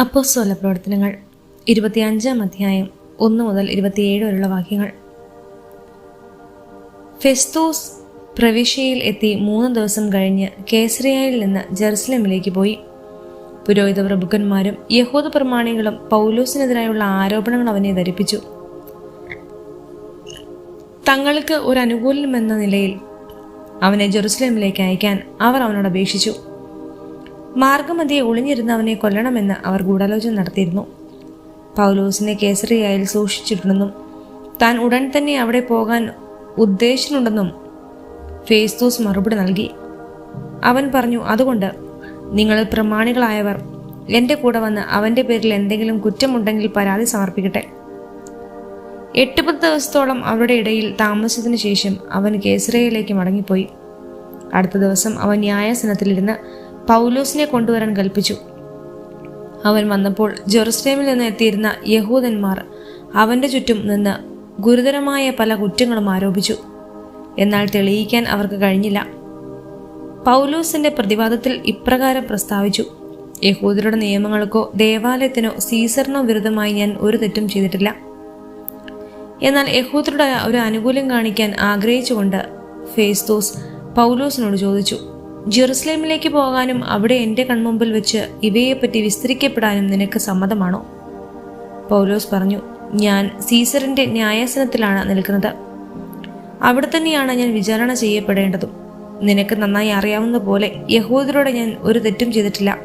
അപ്പോസ്തല പ്രവർത്തനങ്ങൾ ഇരുപത്തിയഞ്ചാം അധ്യായം ഒന്ന് മുതൽ ഇരുപത്തിയേഴ് വരെയുള്ള വാക്യങ്ങൾ. ഫെസ്തോസ് പ്രവിശ്യയിൽ എത്തി മൂന്ന് ദിവസം കഴിഞ്ഞ് കേസറിയയിൽ നിന്ന് ജെറുസലേമിലേക്ക് പോയി. പുരോഹിത പ്രഭുക്കന്മാരും യഹൂദ പ്രമാണികളും പൗലോസിനെതിരായുള്ള ആരോപണങ്ങൾ അവനെ ധരിപ്പിച്ചു. തങ്ങൾക്ക് ഒരു അനുകൂലമെന്ന നിലയിൽ അവനെ ജെറുസലേമിലേക്ക് അയക്കാൻ അവർ അവനോട് അപേക്ഷിച്ചു. മാർഗമധ്യെ ഒളിഞ്ഞിരുന്നവനെ കൊല്ലണമെന്ന് അവർ ഗൂഢാലോചന നടത്തിയിരുന്നു. പൗലോസിനെ കേസറിയായിൽ സൂക്ഷിച്ചിട്ടുണ്ടെന്നും താൻ ഉടൻ തന്നെ അവിടെ പോകാൻ ഉദ്ദേശിച്ചിട്ടുണ്ടെന്നും ഫേസ്തൂസ് മറുപടി നൽകി. അവൻ പറഞ്ഞു അതുകൊണ്ട് നിങ്ങൾ പ്രമാണികളായവർ എന്റെ കൂടെ വന്ന് അവന്റെ പേരിൽ എന്തെങ്കിലും കുറ്റമുണ്ടെങ്കിൽ പരാതി സമർപ്പിക്കട്ടെ. എട്ട് പത്ത് ദിവസത്തോളം അവരുടെ ഇടയിൽ താമസിച്ചതിനു ശേഷം അവൻ കേസറയിലേക്ക് മടങ്ങിപ്പോയി. അടുത്ത ദിവസം അവൻ ന്യായാസനത്തിലിരുന്ന് പൗലോസിനെ കൊണ്ടുവരാൻ കൽപ്പിച്ചു. അവൻ വന്നപ്പോൾ ജെറുസലേമിൽ നിന്ന് എത്തിയിരുന്ന യഹൂദന്മാർ അവന്റെ ചുറ്റും നിന്ന് ഗുരുതരമായ പല കുറ്റങ്ങളും ആരോപിച്ചു. എന്നാൽ തെളിയിക്കാൻ അവർക്ക് കഴിഞ്ഞില്ല. പൗലോസിന്റെ പ്രതിവാദത്തിൽ ഇപ്രകാരം പ്രസ്താവിച്ചു. യഹൂദരുടെ നിയമങ്ങൾക്കോ ദേവാലയത്തിനോ സീസറിനോ വിരുദ്ധമായി ഞാൻ ഒരു തെറ്റും ചെയ്തിട്ടില്ല. എന്നാൽ യഹൂദരുടെ ഒരു അനുകൂലം കാണിക്കാൻ ആഗ്രഹിച്ചുകൊണ്ട് ഫേസ്തോസ് പൗലോസിനോട് ചോദിച്ചു. ജെറുസലേമിലേക്ക് പോകാനും അവിടെ എന്റെ കൺമുമ്പിൽ വെച്ച് ഇവയെപ്പറ്റി വിസ്തരിക്കപ്പെടാനും നിനക്ക് സമ്മതമാണോ? പൗലോസ് പറഞ്ഞു ഞാൻ സീസറിന്റെ ന്യായാസനത്തിലാണ് നിൽക്കുന്നത്. അവിടെ തന്നെയാണ് ഞാൻ വിചാരണ ചെയ്യപ്പെടേണ്ടതും. നിനക്ക് നന്നായി അറിയാവുന്ന പോലെ യഹൂദരോട് ഞാൻ ഒരു തെറ്റും ചെയ്തിട്ടില്ല.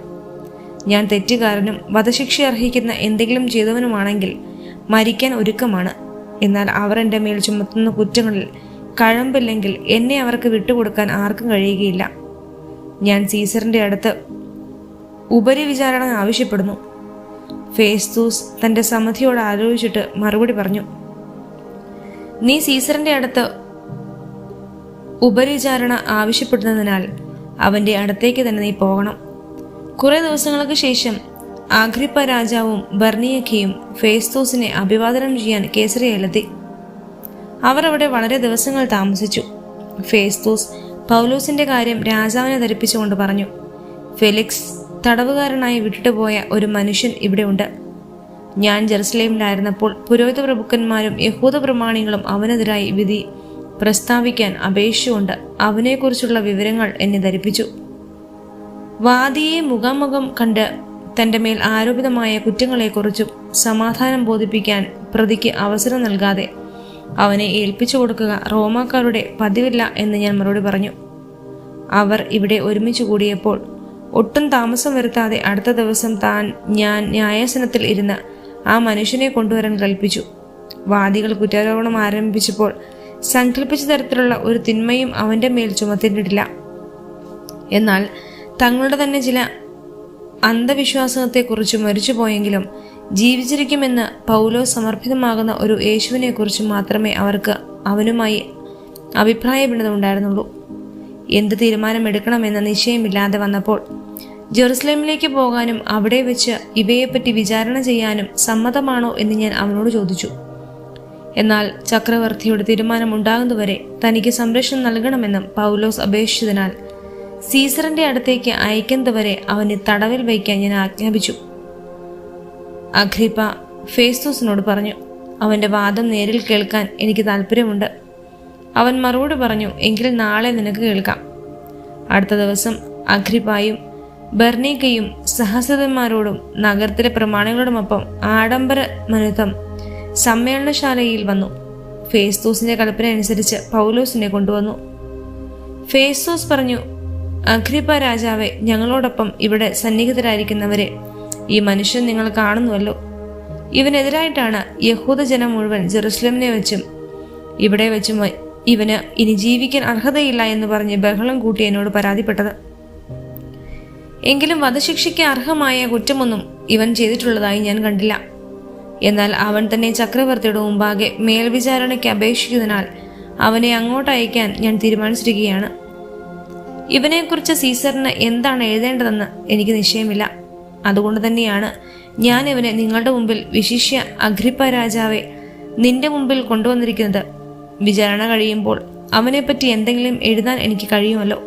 ഞാൻ തെറ്റുകാരനും വധശിക്ഷ അർഹിക്കുന്ന എന്തെങ്കിലും ചെയ്തവനുമാണെങ്കിൽ മരിക്കാൻ ഒരുക്കമാണ്. എന്നാൽ അവർ എന്റെ മേൽ ചുമത്തുന്ന കുറ്റങ്ങളിൽ കഴമ്പില്ലെങ്കിൽ എന്നെ അവർക്ക് വിട്ടുകൊടുക്കാൻ ആർക്കും കഴിയുകയില്ല. ഞാൻ സീസറിന്റെ അടുത്ത് ഉപരിവിചാരണ ആവശ്യപ്പെടുന്നു. ഫേസ്തൂസ് തന്റെ സമിതിയോട് ആലോചിച്ചിട്ട് മറുപടി പറഞ്ഞു. നീ സീസറിന്റെ അടുത്ത് ഉപരിചാരണ ആവശ്യപ്പെടുന്നതിനാൽ അവന്റെ അടുത്തേക്ക് തന്നെ നീ പോകണം. കുറെ ദിവസങ്ങൾക്ക് ശേഷം ആഗ്രിപ്പ രാജാവും ബർണിയക്കയും ഫേസ്തൂസിനെ അഭിവാദനം ചെയ്യാൻ കേസറിയയിലെത്തി അവർ അവിടെ വളരെ ദിവസങ്ങൾ താമസിച്ചു. ഫേസ്തൂസ് പൗലോസിന്റെ കാര്യം രാജാവിനെ ധരിപ്പിച്ചുകൊണ്ട് പറഞ്ഞു ഫെലിക്സ് തടവുകാരനായി വിട്ടുപോയ ഒരു മനുഷ്യൻ ഇവിടെ ഉണ്ട് ഞാൻ ജെറുസലേമിലായിരുന്നപ്പോൾ പുരോഹിത പ്രഭുക്കന്മാരും യഹൂദ പ്രമാണികളും അവനെതിരായി വിധി പ്രസ്താവിക്കാൻ അപേക്ഷിച്ചുകൊണ്ട് അവനെക്കുറിച്ചുള്ള വിവരങ്ങൾ എന്നെ ധരിപ്പിച്ചു. വാദിയെ മുഖാമുഖം കണ്ട് തന്റെ മേൽ ആരോപിതമായ കുറ്റങ്ങളെക്കുറിച്ചും സമാധാനം ബോധിപ്പിക്കാൻ പ്രതിക്ക് അവസരം നൽകാതെ അവനെ ഏൽപ്പിച്ചു കൊടുക്കുക റോമാക്കാരുടെ പതിവില്ല എന്ന് ഞാൻ മറുപടി പറഞ്ഞു. അവർ ഇവിടെ ഒരുമിച്ച് കൂടിയപ്പോൾ ഒട്ടും താമസം വരുത്താതെ അടുത്ത ദിവസം താൻ ഞാൻ ന്യായാസനത്തിൽ ഇരുന്ന് ആ മനുഷ്യനെ കൊണ്ടുവരാൻ കൽപ്പിച്ചു. വാദികൾ കുറ്റാരോപണം ആരംഭിച്ചപ്പോൾ സങ്കല്പിച്ച തരത്തിലുള്ള ഒരു തിന്മയും അവന്റെ മേൽ ചുമത്തിയിട്ടില്ല എന്നാൽ തങ്ങളുടെ തന്നെ ചില അന്ധവിശ്വാസത്തെക്കുറിച്ച് മരിച്ചുപോയെങ്കിലും ജീവിച്ചിരിക്കുമെന്ന് പൗലോ സമർപ്പിതമാകുന്ന ഒരു യേശുവിനെക്കുറിച്ച് മാത്രമേ അവർക്ക് അവനുമായി ഉണ്ടായിരുന്നുള്ളൂ എന്ത് തീരുമാനമെടുക്കണമെന്ന നിശ്ചയമില്ലാതെ വന്നപ്പോൾ ജെറുസലേമിലേക്ക് പോകാനും അവിടെ വെച്ച് ഇവയെപ്പറ്റി വിചാരണ ചെയ്യാനും സമ്മതമാണോ എന്ന് ഞാൻ അവനോട് ചോദിച്ചു. എന്നാൽ ചക്രവർത്തിയുടെ തീരുമാനം ഉണ്ടാകുന്നതുവരെ തനിക്ക് സംരക്ഷണം നൽകണമെന്നും പൗലോസ് അപേക്ഷിച്ചതിനാൽ സീസറിന്റെ അടുത്തേക്ക് അയക്കുന്നതുവരെ അവന് തടവിൽ വയ്ക്കാൻ ഞാൻ ആജ്ഞാപിച്ചു. അഖ്രിപ്പ ഫേസ്തൂസിനോട് പറഞ്ഞു അവന്റെ വാദം നേരിൽ കേൾക്കാൻ എനിക്ക് താല്പര്യമുണ്ട് അവൻ മറുപടി പറഞ്ഞു എങ്കിൽ നാളെ നിനക്ക് കേൾക്കാം. അടുത്ത ദിവസം അഖ്രിപ്പായും ബർണീക്കയും സഹസ്രന്മാരോടും നഗരത്തിലെ പ്രമാണികളോടുമൊപ്പം ആഡംബര മനുതം സമ്മേളനശാലയിൽ വന്നു. ഫേസ്തൂസിന്റെ കൽപ്പന അനുസരിച്ച് പൗലോസിനെ കൊണ്ടുവന്നു. ഫേസ്തൂസ് പറഞ്ഞു അഖ്രിപ്പ രാജാവെ ഞങ്ങളോടൊപ്പം ഇവിടെ സന്നിഹിതരായിരിക്കുന്നവരെ ഈ മനുഷ്യൻ നിങ്ങൾ കാണുന്നുവല്ലോ. ഇവനെതിരായിട്ടാണ് യഹൂദ ജനം മുഴുവൻ ജെറുസലേമിനെ വെച്ചും ഇവിടെ വെച്ചും ഇവന് ഇനി ജീവിക്കാൻ അർഹതയില്ല എന്ന് പറഞ്ഞ് ബഹളം കൂട്ടി എന്നോട് പരാതിപ്പെട്ടത്. എങ്കിലും വധശിക്ഷയ്ക്ക് അർഹമായ കുറ്റമൊന്നും ഇവൻ ചെയ്തിട്ടുള്ളതായി ഞാൻ കണ്ടില്ല. എന്നാൽ അവൻ തന്നെ ചക്രവർത്തിയുടെ മുമ്പാകെ മേൽവിചാരണയ്ക്ക് അപേക്ഷിക്കുന്നതിനാൽ അവനെ അങ്ങോട്ട് അയക്കാൻ ഞാൻ തീരുമാനിച്ചിരിക്കുകയാണ്. ഇവനെക്കുറിച്ച് സീസറിന് എന്താണ് എഴുതേണ്ടതെന്ന് എനിക്ക് നിശ്ചയമില്ല. അതുകൊണ്ട് തന്നെയാണ് ഞാൻ ഇവനെ നിങ്ങളുടെ മുമ്പിൽ വിശിഷ്യ അഗ്രിപ്പ രാജാവെ നിന്റെ മുമ്പിൽ കൊണ്ടുവന്നിരിക്കുന്നത്. വിചാരണ കഴിയുമ്പോൾ അവനെപ്പറ്റി എന്തെങ്കിലും എഴുതാൻ എനിക്ക് കഴിയുമല്ലോ?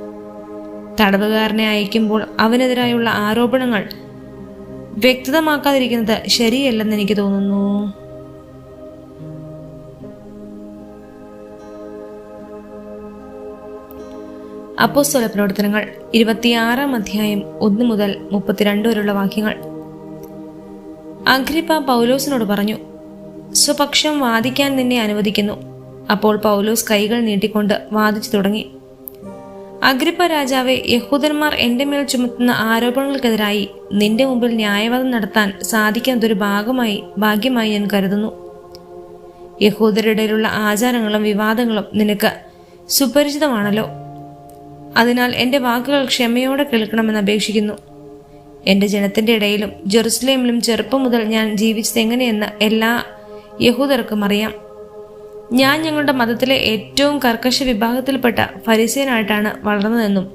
തടവുകാരനെ അയക്കുമ്പോൾ അവനെതിരായുള്ള ആരോപണങ്ങൾ വ്യക്തമാക്കാതിരിക്കുന്നത് ശരിയല്ലെന്ന് എനിക്ക് തോന്നുന്നു. അപ്പോസ്തല പ്രവർത്തനങ്ങൾ ഇരുപത്തിയാറാം അധ്യായം ഒന്ന് മുതൽ മുപ്പത്തിരണ്ട് വരെയുള്ള വാക്യങ്ങൾ. അഗ്രിപ്പ പൗലോസിനോട് പറഞ്ഞു സ്വപക്ഷം വാദിക്കാൻ നിന്നെ അനുവദിക്കുന്നു. അപ്പോൾ പൗലോസ് കൈകൾ നീട്ടിക്കൊണ്ട് വാദിച്ചു തുടങ്ങി. അഗ്രിപ്പ രാജാവെ യഹൂദന്മാർ എന്റെ മേൽ ചുമത്തുന്ന ആരോപണങ്ങൾക്കെതിരായി നിന്റെ മുമ്പിൽ ന്യായവാദം നടത്താൻ സാധിക്കുന്നതൊരു ഭാഗമായി ഭാഗ്യമായി ഞാൻ കരുതുന്നു. യഹൂദരുടെ ആചാരങ്ങളും വിവാദങ്ങളും നിനക്ക് സുപരിചിതമാണല്ലോ. അതിനാൽ എന്റെ വാക്കുകൾ ക്ഷമയോടെ കേൾക്കണമെന്ന് അപേക്ഷിക്കുന്നു. എന്റെ ജനത്തിന്റെ ഇടയിലും ജെറുസലേമിലും ചെറുപ്പം മുതൽ ഞാൻ ജീവിച്ചത് എങ്ങനെയെന്ന് എല്ലാ യഹൂദർക്കും അറിയാം. ഞാൻ ഞങ്ങളുടെ മതത്തിലെ ഏറ്റവും കർക്കശ വിഭാഗത്തിൽപ്പെട്ട ഫരിസേനായിട്ടാണ് വളർന്നതെന്നും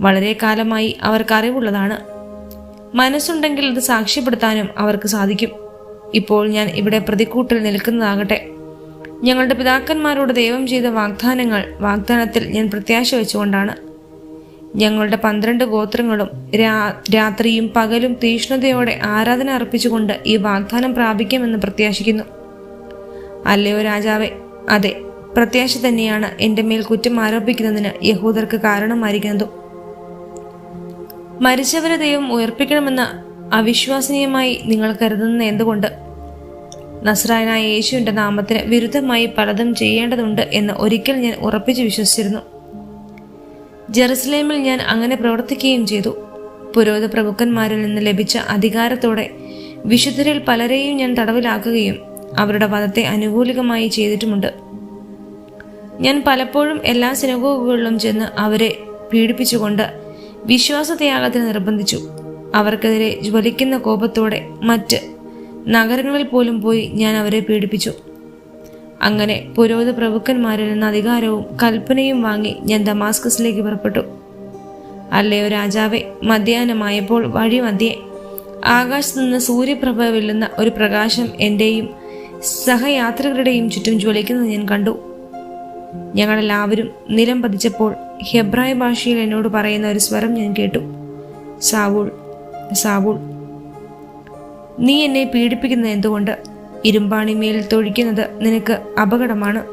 വളരെ കാലമായി അവർക്ക് അറിവുള്ളതാണ്. മനസ്സുണ്ടെങ്കിൽ ഇത് സാക്ഷ്യപ്പെടുത്താനും അവർക്ക് സാധിക്കും. ഇപ്പോൾ ഞാൻ ഇവിടെ പ്രതിക്കൂട്ടിൽ നിൽക്കുന്നതാകട്ടെ. ഞങ്ങളുടെ പിതാക്കന്മാരോട് ദൈവം ചെയ്ത വാഗ്ദാനങ്ങൾ വാഗ്ദാനത്തിൽ ഞാൻ പ്രത്യാശ വെച്ചുകൊണ്ടാണ്. ഞങ്ങളുടെ പന്ത്രണ്ട് ഗോത്രങ്ങളും രാത്രിയും പകലും തീഷ്ണതയോടെ ആരാധന അർപ്പിച്ചുകൊണ്ട് ഈ വാഗ്ദാനം പ്രാപിക്കുമെന്ന് പ്രത്യാശിക്കുന്നു. അല്ലയോ രാജാവേ അതെ പ്രത്യാശ തന്നെയാണ് എന്റെ മേൽ കുറ്റം ആരോപിക്കുന്നതിന് യഹൂദർക്ക് കാരണമായിരിക്കുന്നതും. മരിച്ചവരെ ദൈവം ഉയർപ്പിക്കണമെന്ന് അവിശ്വസനീയമായി നിങ്ങൾ കരുതുന്ന എന്തുകൊണ്ട്? നസ്രായനായ യേശുവിന്റെ നാമത്തിന് വിരുദ്ധമായി പലതും ചെയ്യേണ്ടതുണ്ട് എന്ന് ഒരിക്കൽ ഞാൻ ഉറപ്പിച്ചു വിശ്വസിച്ചിരുന്നു. ജെറുസലേമിൽ ഞാൻ അങ്ങനെ പ്രവർത്തിക്കുകയും ചെയ്തു. പുരോഹിത പ്രഭുക്കന്മാരിൽ നിന്ന് ലഭിച്ച അധികാരത്തോടെ വിശുദ്ധരിൽ പലരെയും ഞാൻ തടവിലാക്കുകയും അവരുടെ വധത്തെ അനുകൂലികമായി ചെയ്തിട്ടുമുണ്ട്. ഞാൻ പലപ്പോഴും എല്ലാ സിനഗോഗുകളിലും ചെന്ന് അവരെ പീഡിപ്പിച്ചുകൊണ്ട് വിശ്വാസത്യാഗത്തിന് നിർബന്ധിച്ചു. അവർക്കെതിരെ ജ്വലിക്കുന്ന കോപത്തോടെ മറ്റ് നഗരങ്ങളിൽ പോലും പോയി ഞാൻ അവരെ പീഡിപ്പിച്ചു. അങ്ങനെ പുരോഹിത പ്രഭുക്കന്മാരിൽ നിന്ന് അധികാരവും കൽപ്പനയും വാങ്ങി ഞാൻ ദമാസ്കസിലേക്ക് പുറപ്പെട്ടു. അല്ലയോ രാജാവെ മധ്യാഹ്നമായപ്പോൾ വഴി മധ്യേ. ആകാശത്തു നിന്ന് സൂര്യപ്രഭ വെല്ലുന്ന ഒരു പ്രകാശം എന്റെയും സഹയാത്രികരുടെയും ചുറ്റും ജ്വലിക്കുന്നത് ഞാൻ കണ്ടു. ഞങ്ങളെല്ലാവരും നിലം പതിച്ചപ്പോൾ ഹെബ്രായ ഭാഷയിൽ എന്നോട് പറയുന്ന ഒരു സ്വരം ഞാൻ കേട്ടു. സാവൂൾ സാവൂൾ നീ എന്നെ പീഡിപ്പിക്കുന്നത് എന്തുകൊണ്ട്? ഇരുമ്പാണിമേൽ തൊഴിക്കുന്നത് നിനക്ക് അപകടമാണ്.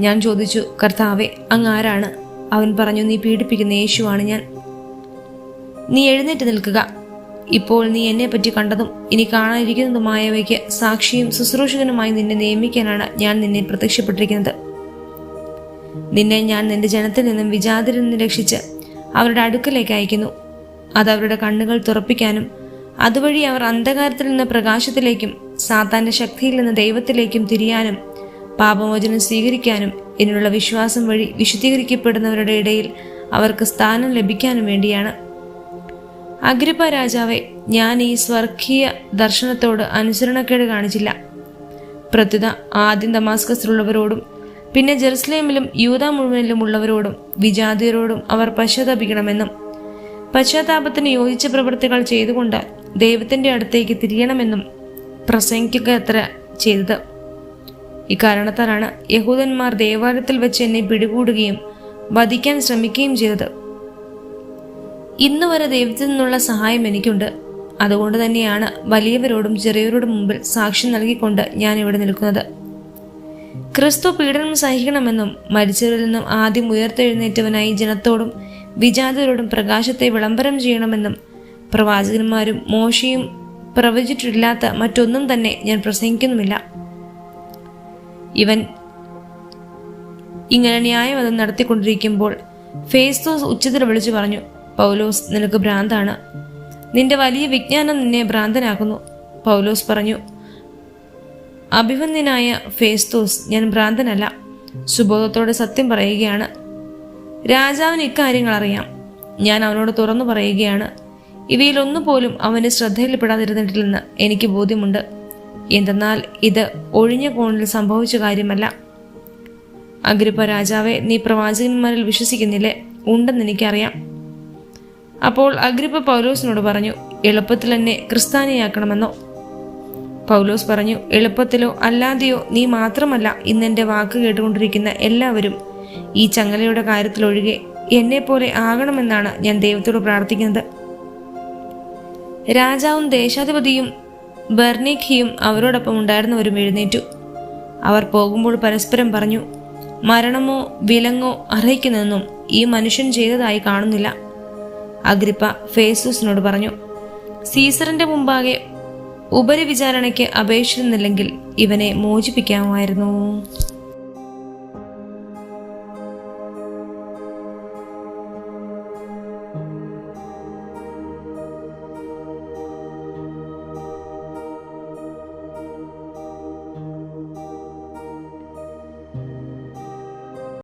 ഞാൻ ചോദിച്ചു കർത്താവെ അങ്ങ് ആരാണ്? അവൻ പറഞ്ഞു നീ പീഡിപ്പിക്കുന്ന യേശുവാണ് ഞാൻ. നീ എഴുന്നേറ്റ് നിൽക്കുക. ഇപ്പോൾ നീ എന്നെ പറ്റി കണ്ടതും ഇനി കാണാനിരിക്കുന്നതുമായവയ്ക്ക് സാക്ഷിയും ശുശ്രൂഷകനുമായി നിന്നെ നിയമിക്കാനാണ് ഞാൻ നിന്നെ പ്രത്യക്ഷപ്പെട്ടിരിക്കുന്നത്. നിന്നെ ഞാൻ നിന്റെ ജനത്തിൽ നിന്നും വിജാതിരിൽ നിന്ന് രക്ഷിച്ച് അവരുടെ അടുക്കലേക്ക് അയക്കുന്നു. അത് അവരുടെ കണ്ണുകൾ തുറപ്പിക്കാനും അതുവഴി അവർ അന്ധകാരത്തിൽ നിന്ന് പ്രകാശത്തിലേക്കും സാത്താന്റെ ശക്തിയിൽ നിന്ന് ദൈവത്തിലേക്കും തിരിയാനും പാപമോചനം സ്വീകരിക്കാനും ഇതിനുള്ള വിശ്വാസം വഴി വിശുദ്ധീകരിക്കപ്പെടുന്നവരുടെ ഇടയിൽ അവർക്ക് സ്ഥാനം ലഭിക്കാനും വേണ്ടിയാണ്. അഗ്രിപ്പ രാജാവെ ഞാൻ ഈ സ്വർഗീയ ദർശനത്തോട് അനുസരണക്കേട് കാണിച്ചില്ല. പ്രത്യുത ആദ്യം ദമാസ്കസിലുള്ളവരോടും പിന്നെ ജെറുസലേമിലും യൂത മുഴുവനിലും ഉള്ളവരോടും വിജാതിയരോടും അവർ പശ്ചാത്താപിക്കണമെന്നും പശ്ചാത്താപത്തിന് യോജിച്ച പ്രവൃത്തികൾ ചെയ്തുകൊണ്ട് ദൈവത്തിന്റെ അടുത്തേക്ക് തിരിയണമെന്നും പ്രസംഗിക്കുക അത്ര ചെയ്തത്? ഇക്കാരണത്താലാണ് യഹൂദന്മാർ ദേവാലയത്തിൽ വെച്ച് എന്നെ പിടികൂടുകയും വധിക്കാൻ ശ്രമിക്കുകയും ചെയ്തത്. ഇന്ന് വരെ ദൈവത്തിൽ നിന്നുള്ള സഹായം എനിക്കുണ്ട്. അതുകൊണ്ട് തന്നെയാണ് വലിയവരോടും ചെറിയവരോടും മുമ്പിൽ സാക്ഷ്യം നൽകിക്കൊണ്ട് ഞാൻ ഇവിടെ നിൽക്കുന്നത്. ക്രിസ്തു പീഡനം സഹിക്കണമെന്നും മരിച്ചവരിൽ നിന്നും ആദ്യം ഉയർത്തെഴുന്നേറ്റവനായി ജനത്തോടും വിജാതരോടും പ്രകാശത്തെ വിളംബരം ചെയ്യണമെന്നും പ്രവാചകന്മാരും മോശയും പ്രവചിച്ചിട്ടില്ലാത്ത മറ്റൊന്നും തന്നെ ഞാൻ പ്രസംഗിക്കുന്നുമില്ല. ഇവൻ ഇങ്ങനെ ന്യായവധം നടത്തിക്കൊണ്ടിരിക്കുമ്പോൾ ഫേസ്തോസ് ഉച്ചത്തിൽ വിളിച്ചു പറഞ്ഞു പൗലോസ് നിനക്ക് ഭ്രാന്താണ്. നിന്റെ വലിയ വിജ്ഞാനം നിന്നെ ഭ്രാന്തനാക്കുന്നു. പൗലോസ് പറഞ്ഞു അഭിമന്യനായ ഫേസ്തോസ് ഞാൻ ഭ്രാന്തനല്ല. സുബോധത്തോടെ സത്യം പറയുകയാണ്. രാജാവിന് ഇക്കാര്യങ്ങൾ അറിയാം. ഞാൻ അവനോട് തുറന്നു പറയുകയാണ്. ഇവയിലൊന്നുപോലും അവന് ശ്രദ്ധയിൽപ്പെടാതിരുന്നിട്ടില്ലെന്ന് എനിക്ക് ബോധ്യമുണ്ട്. എന്തെന്നാൽ ഇത് ഒഴിഞ്ഞ കോണിൽ സംഭവിച്ച കാര്യമല്ല. അഗ്രിപ്പ രാജാവെ നീ പ്രവാചകന്മാരിൽ വിശ്വസിക്കുന്നില്ലേ? ഉണ്ടെന്ന് എനിക്കറിയാം. അപ്പോൾ അഗ്രിപ്പ പൗലോസിനോട് പറഞ്ഞു എളുപ്പത്തിൽ എന്നെ ക്രിസ്താനിയാക്കണമെന്നോ പൗലോസ് പറഞ്ഞു എളുപ്പത്തിലോ അല്ലാതെയോ നീ മാത്രമല്ല ഇന്നെന്റെ വാക്ക് കേട്ടുകൊണ്ടിരിക്കുന്ന എല്ലാവരും ഈ ചങ്ങലയുടെ കാര്യത്തിലൊഴികെ എന്നെപ്പോലെ ആകണമെന്നാണ് ഞാൻ ദൈവത്തോട് പ്രാർത്ഥിക്കുന്നത്. രാജാവും ദേശാധിപതിയും ബെർണിഖിയും അവരോടൊപ്പം ഉണ്ടായിരുന്നവരും എഴുന്നേറ്റു. അവർ പോകുമ്പോൾ പരസ്പരം പറഞ്ഞു മരണമോ വിലങ്ങോ അർഹിക്കുന്നതെന്നും ഈ മനുഷ്യൻ ചെയ്തതായി കാണുന്നില്ല. അഗ്രിപ്പ ഫേസൂസിനോട് പറഞ്ഞു സീസറിന്റെ മുമ്പാകെ ഉപരിവിചാരണയ്ക്ക് അപേക്ഷിക്കുന്നില്ലെങ്കിൽ ഇവനെ മോചിപ്പിക്കാമായിരുന്നു.